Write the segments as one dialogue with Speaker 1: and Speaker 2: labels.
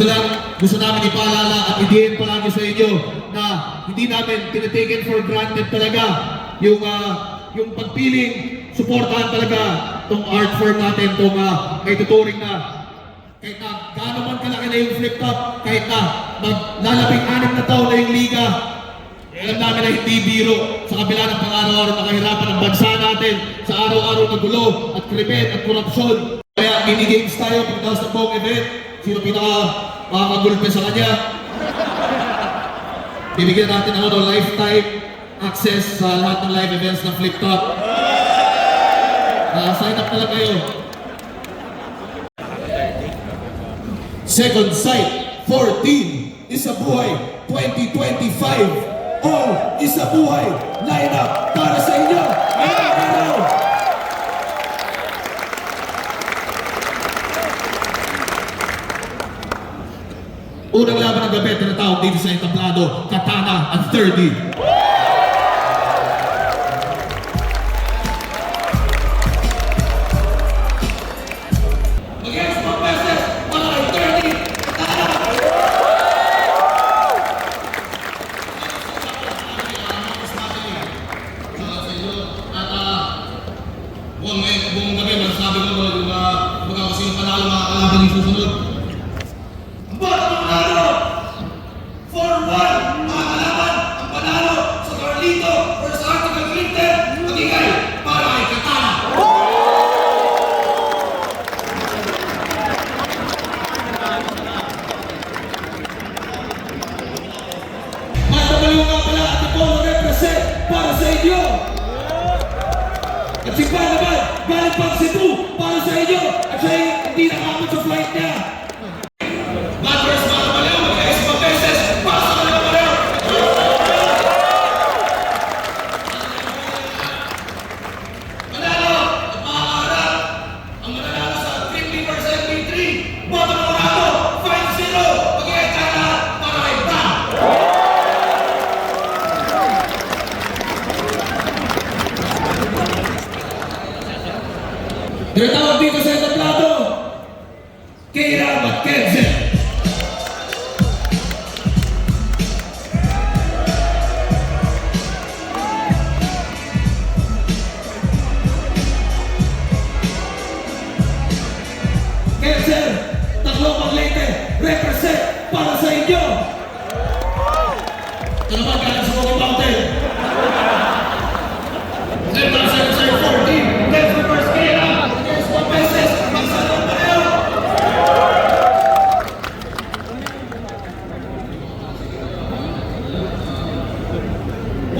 Speaker 1: Gusto lang, gusto namin ipaalala at idiin palagi sa inyo na hindi namin tinataken for granted talaga yung ah, yung pagpiling, suportahan talaga tong art form natin, tong uh, may tuturing na kahit na gaano man kalaki na yung flip top, kahit na maglalabing anim na taon na yung liga, alam namin na hindi biro sa kabila ng pang-araw-araw na kahirapan ng bansa natin sa araw-araw na gulo at krimen at korupsyon. Kaya mini-games tayo pagkatapos ng buong event. Sino pinaka makakagulpe sa kanya? Bibigyan natin ng ano, lifetime access sa lahat ng live events ng Flip Top. Ah, sign up na kayo. Second Sight 14 Isa Buhay 2025 All Isa Buhay Line up para sa inyo ngayong. Unang laban ng gabi, tinatawag dito sa entablado, Katana at 30.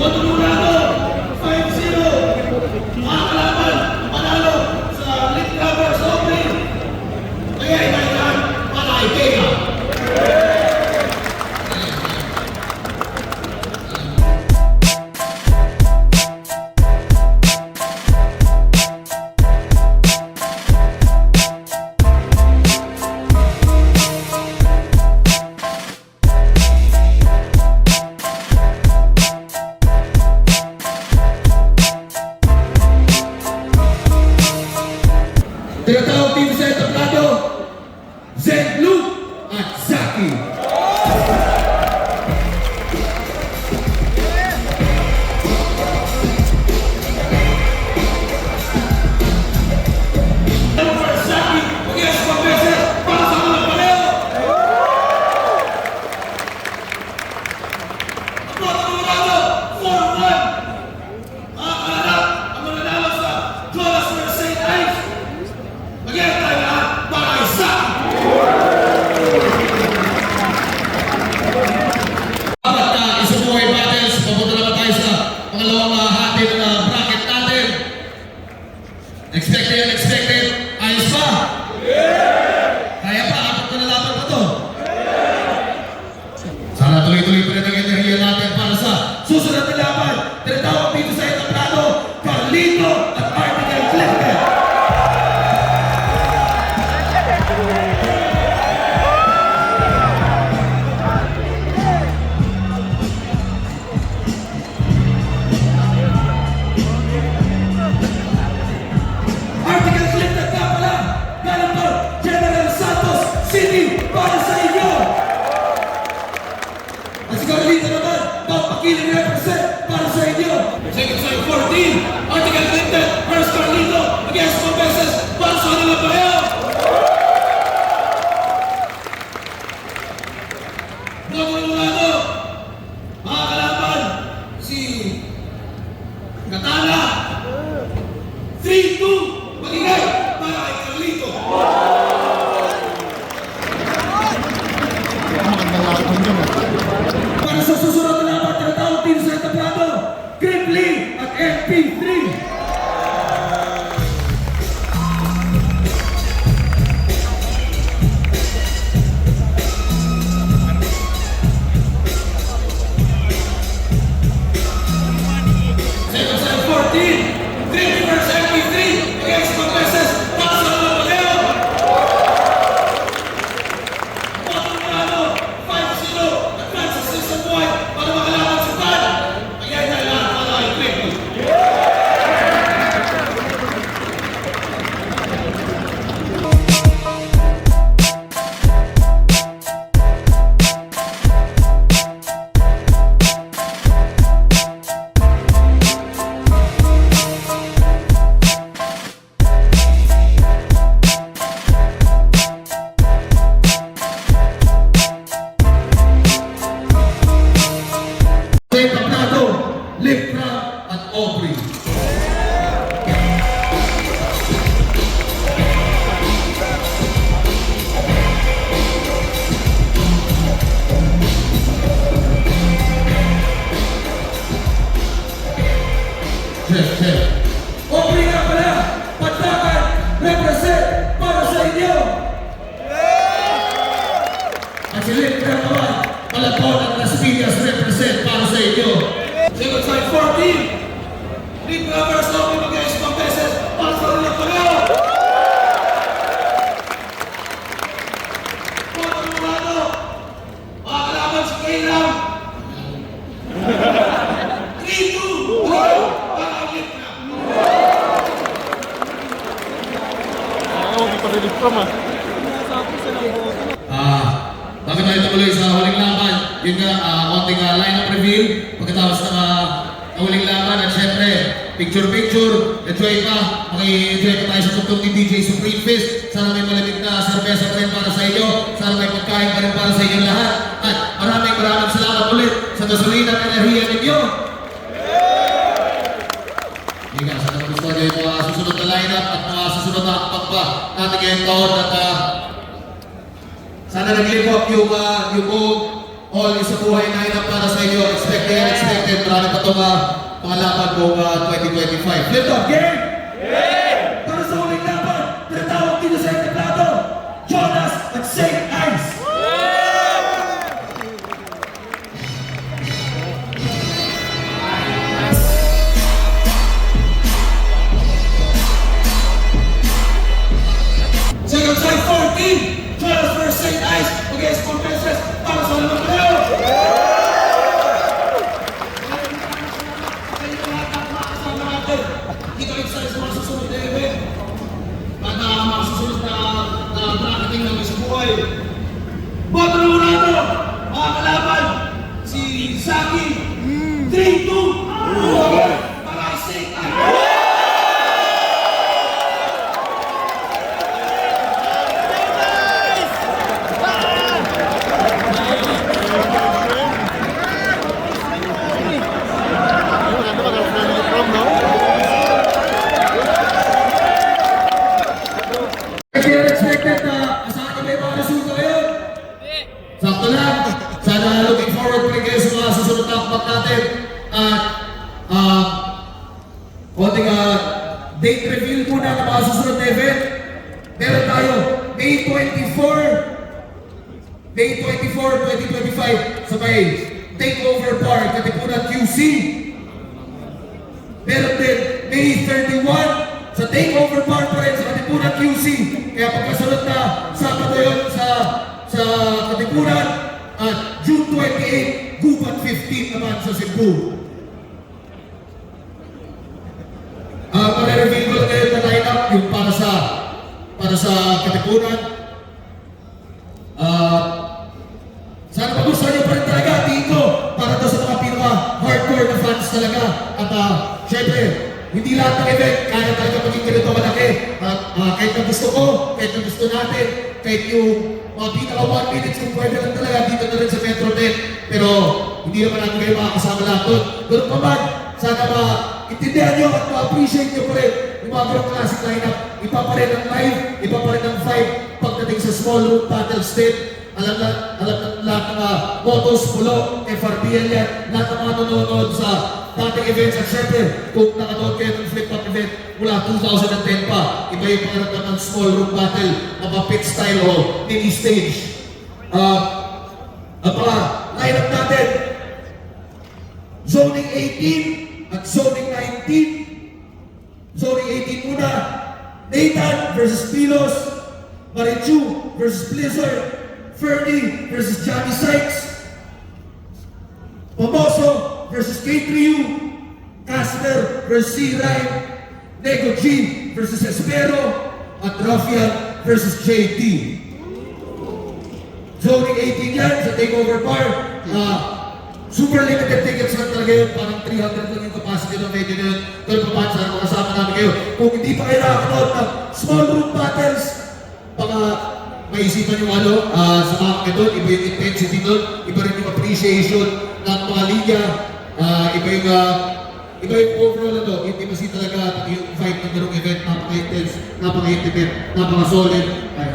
Speaker 1: Вот expect చేయాలి expect pagkatapos ng uh, huling laban, at syempre, picture-picture, enjoy pa, maki-enjoy pa tayo sa tugtog ni DJ Supreme Fist, sana may malamig na serbesa pa rin para sa inyo, sana may pagkain pa rin para sa inyong lahat, at maraming maraming salamat ulit sa gasolina at enerhiya ninyo. Hindi nga, sana gusto nyo yung mga susunod na lineup at mga susunod na akpak pa natin ngayong taon. At ah, sana nag-live up yung, uh, yung all isa buhay na ina para sa inyo. Expected and expected. Marami pa itong uh, mga laban buong uh, 2025. Lift up, game!
Speaker 2: Para sa huling laban, tinatawag dito sa entablado, Jonas at St. Ives. Second side 14, Jonas versus St. Ives against Compenses para sa limang playo. Dito kayo sa mga susunod na event at uh, mga susunod na, na bracketing namin sa buhay. Boto ng Murado, mga kalaban, si Saki, 3-2, para kay St. Ives.
Speaker 3: Ayun, ano ba, friendly from, no?
Speaker 1: Expected and expected na asahan niyo may mga resulta ngayon. Sakto lang. Sana looking forward pa rin kayo sa mga susunod na akbat natin. At uh, konting uh, date reveal muna ng mga susunod na event. Meron tayo May 24 May 24, 2025 sa may Takeover Park, Katipunan QC. Meron din May 31 sa Takeover Park pa rin sa Katipunan QC. Kaya pagkasunod na Sabado yun sa, sa Katipunan at June 28, Gubat 15 naman sa Cebu. Ah, uh, reveal ko lang ngayon na lineup yung para sa para sa Katipunan. Ah, sana magustuhan niyo pa rin talaga dito para daw sa mga pinaka hardcore na fans talaga. At uh, syempre, hindi lahat ng event kaya talaga maging ganito malaki. At ah, kahit na gusto ko, kahit na gusto natin, kahit yung mga pinaka one minutes kung pwede lang talaga dito na rin sa Metronet. Pero hindi naman natin kayo makakasama lahat doon. Doon pa man, sana ma-intindihan nyo at ma-appreciate nyo pa rin mga ganong classic lineup. Iba pa rin ang live, iba pa rin ang vibe pagdating sa small room battle state. Alam na, alam na lahat ng mga motos, pulo, FRBL yan, lahat ng mga nanonood sa dating events at syempre, kung nakanood kayo ng flip up event mula 2010 pa, iba yung pangarap ng small room battle, mga pit style o mini stage. Uh, ang mga lineup natin, zoning 18 at zoning 19. Zoning 18 muna, Nathan versus Pilos, Marichu versus Blizzard, Fernie versus Johnny Sykes, Pomoso versus K3U, Casper versus C-Ride, Nego G versus Espero, at Rafael versus JT. Zoning 18 yan sa takeover bar. Ah, super limited tickets lang talaga yun. Parang 300 lang yung capacity ng medyo na yun. Pero pa paano sana makasama namin kayo. Kung hindi pa kayo nakakanood ng small room battles, baka maisipan yung ano, ah, sa mga ito, iba yung intensity nun, iba rin yung appreciation ng mga linya, ah, iba yung ah, iba yung overall ano, intimacy talaga, pati yung vibe ng ganung event, napaka-intense, napaka-intimate, napaka-solid. Ay,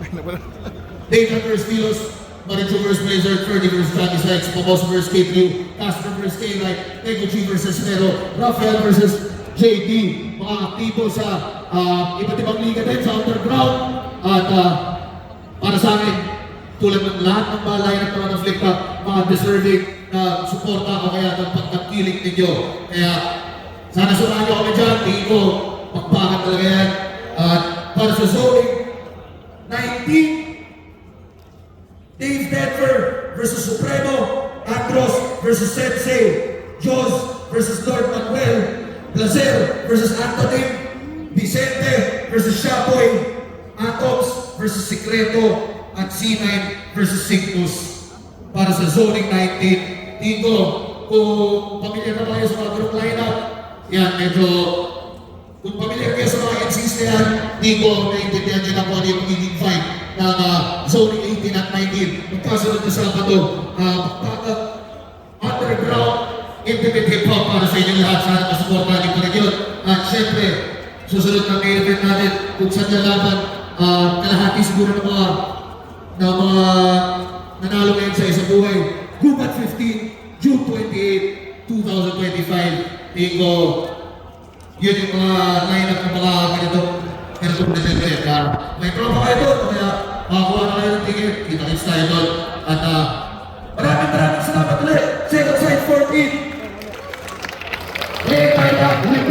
Speaker 3: Ay, na pala.
Speaker 1: Dave Hunter Estilos, Marichu vs. Blazer, Ferdy vs. Johnny Sykes, vs. Kate Liu, Castro vs. K-Light, G vs. Mero, Rafael vs. JD, mga aktibo sa ah, iba't ibang liga din sa underground. At ah, para sa akin, tulad ng lahat ng mga lineup Flip Cup, mga deserving na suporta o kaya ng pagkakiling ninyo. Kaya sana sumahan nyo kami dyan, tingin ko, talaga yan. At para sa zoning, 19, Supremo, Andros versus Sensei, Jos versus Lord Manuel, Placer versus Antonin, Vicente versus Shapoy, Atoms versus Secreto, at C9 versus Cygnus para sa zoning 19. Tingin ko, kung pamilyar na kayo sa mga group lineup, yan, medyo kung pamilyar kayo sa mga NCs na yan, di ko naiintindihan nyo na kung ano yung magiging fight ng uh, zoning 18 at 19. Magkasunod na Sabado, uh, uh, underground, intimate hip-hop para sa inyo lahat. Sana masuportahan niyo pa rin yun. At syempre, susunod na main event natin, kung saan lalaban, uh, kalahati siguro ng mga na mga nanalo ngayon sa isang buhay. Gubat 15, June 28, 2025. Tingin ko, yun yung mga lineup ng mga ganitong Airport Depende ka. May promo kayo doon, kaya makakuha na kayo ng ticket. Kita-kits tayo doon. At uh, maraming maraming salamat ulit. Zero Side 14. Hey, Kaya,